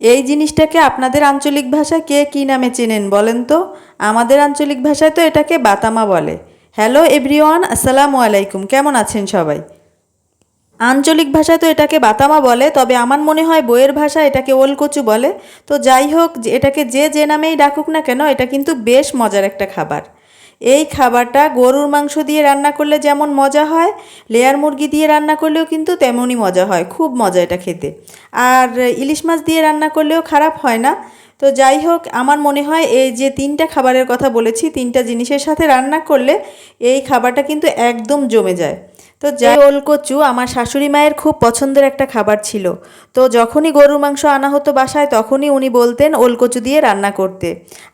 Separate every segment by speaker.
Speaker 1: এই জিনিসটাকে আপনাদের আঞ্চলিক ভাষা কে কী নামে চেনেন বলেন তো? আমাদের আঞ্চলিক ভাষায় তো এটাকে বাতামা বলে। হ্যালো এভরিওয়ান, আসসালামু আলাইকুম। কেমন আছেন সবাই? আঞ্চলিক ভাষায় তো এটাকে বাতামা বলে, তবে আমার মনে হয় বইয়ের ভাষা এটাকে ওলকচু বলে। তো যাই হোক, এটাকে যে যে নামেই ডাকুক না কেন, এটা কিন্তু বেশ মজার একটা খাবার। এই খাবারটা গরুর মাংস দিয়ে রান্না করলে যেমন মজা হয়, লেয়ার মুরগি দিয়ে রান্না করলেও কিন্তু তেমনই মজা হয়, খুব মজা এটা খেতে। আর ইলিশ মাছ দিয়ে রান্না করলেও খারাপ হয় না। তো যাই হোক, আমার মনে হয় এই যে তিনটা খাবারের কথা বলেছি, তিনটা জিনিসের সাথে রান্না করলে এই খাবারটা কিন্তু একদম জমে যায়। তো যাই ওলকচু আমার শাশুড়ি মায়ের খুব পছন্দের একটা খাবার ছিল। তো যখনই গরুর মাংস আনা হতো বাসায়, তখনই উনি বলতেন ওলকচু দিয়ে রান্না করতে।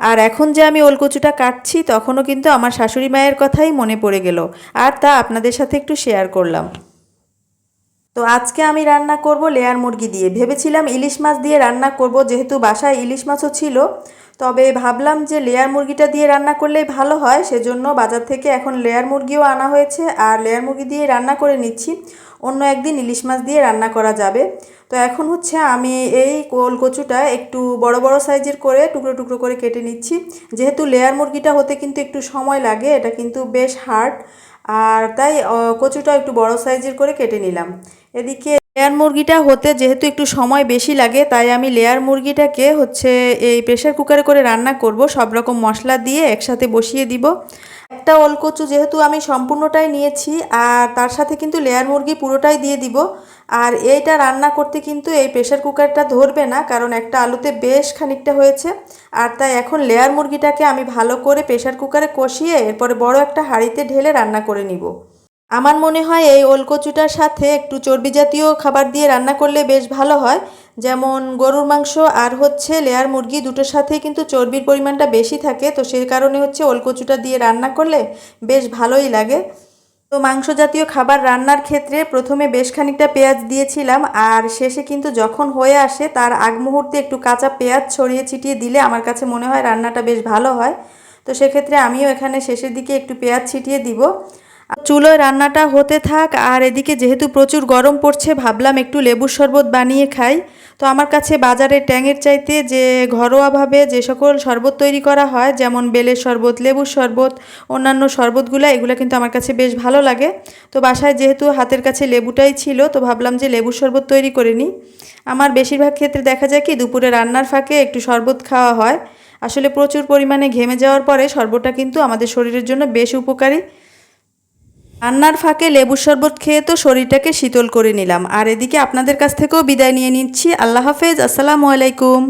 Speaker 1: আর এখন যে আমি ওলকচুটা কাটছি, তখনও কিন্তু আমার শাশুড়ি মায়ের কথাই মনে পড়ে গেল। আর তা আপনাদের সাথে একটু শেয়ার করলাম। তো আজকে আমি রান্না করব লেয়ার মুরগি দিয়ে। ভেবেছিলাম ইলিশ মাছ দিয়ে রান্না করব, যেহেতু বাসায় ইলিশ মাছও ছিল। তবে ভাবলাম যে লেয়ার মুরগিটা দিয়ে রান্না করলেই ভালো হয়, সেজন্য বাজার থেকে এখন লেয়ার মুরগিও আনা হয়েছে আর লেয়ার মুরগি দিয়ে রান্না করে নিচ্ছি। অন্য একদিন ইলিশ মাছ দিয়ে রান্না করা যাবে। তো এখন হচ্ছে আমি এই কোল কচুটা একটু বড় বড় সাইজের করে টুকরো টুকরো করে কেটে নিচ্ছি। যেহেতু লেয়ার মুরগিটা হতে কিন্তু একটু সময় লাগে, এটা কিন্তু বেশ হার্ড। আর তাই কচুটা একটু বড় সাইজের করে কেটে নিলাম। এদিকে লেয়ার মুরগিটা হতে যেহেতু একটু সময় বেশি লাগে, তাই আমি লেয়ার মুরগিটাকে হচ্ছে এই প্রেশার কুকারে করে রান্না করব। সব রকম মশলা দিয়ে একসাথে বসিয়ে দিব। একটা ওলকচু যেহেতু আমি সম্পূর্ণটাই নিয়েছি, আর তার সাথে কিন্তু লেয়ার মুরগি পুরোটাই দিয়ে দিব। আর এইটা রান্না করতে কিন্তু এই প্রেশার কুকারটা ধরবে না, কারণ একটা আলুতে বেশ খানিকটা হয়েছে। আর তাই এখন লেয়ার মুরগিটাকে আমি ভালো করে প্রেশার কুকারে কষিয়ে এরপরে বড় একটা হাঁড়িতে ঢেলে রান্না করে নিব। আমার মনে হয় এই ওলকচুটার সাথে একটু চর্বি জাতীয় খাবার দিয়ে রান্না করলে বেশ ভালো হয়। যেমন গরুর মাংস আর হচ্ছে লেয়ার মুরগি দুটোর সাথে কিন্তু চর্বির পরিমাণটা বেশি থাকে। তো সেই কারণে হচ্ছে ওলকচুটা দিয়ে রান্না করলে বেশ ভালোই লাগে। তো মাংস জাতীয় খাবার রান্নার ক্ষেত্রে প্রথমে বেশ খানিকটা পেঁয়াজ দিয়েছিলাম আর শেষে কিন্তু যখন হয়ে আসে তার আগ মুহূর্তে একটু কাঁচা পেঁয়াজ ছড়িয়ে ছিটিয়ে দিলে আমার কাছে মনে হয় রান্নাটা বেশ ভালো হয়। তো সেক্ষেত্রে আমিও এখানে শেষের দিকে একটু পেঁয়াজ ছিটিয়ে দিব। চুলোয় রান্নাটা হতে থাক, আর এদিকে যেহেতু প্রচুর গরম পড়ছে, ভাবলাম একটু লেবুর শরবত বানিয়ে খাই। তো আমার কাছে বাজারে ট্যাঙের চাইতে যে ঘরোয়াভাবে যে সকল শরবত তৈরি করা হয়, যেমন বেলের শরবত, লেবুর শরবত, অন্যান্য শরবতগুলো, এগুলো কিন্তু আমার কাছে বেশ ভালো লাগে। তো বাসায় যেহেতু হাতের কাছে লেবুটাই ছিল, তো ভাবলাম যে লেবুর শরবত তৈরি করে নিই। আমার বেশিরভাগ ক্ষেত্রে দেখা যায় কি, দুপুরে রান্নার ফাঁকে একটু শরবত খাওয়া হয়। আসলে প্রচুর পরিমাণে ঘেমে যাওয়ার পরে শরবতটা কিন্তু আমাদের শরীরের জন্য বেশ উপকারী। রান্নার ফাঁকে লেবুর শরবত খেয়ে তো শরীরটাকে শীতল করে নিলাম। আর এদিকে আপনাদের কাছ থেকেও বিদায় নিয়ে নিচ্ছি। আল্লাহ হাফেজ। আসসালামু আলাইকুম।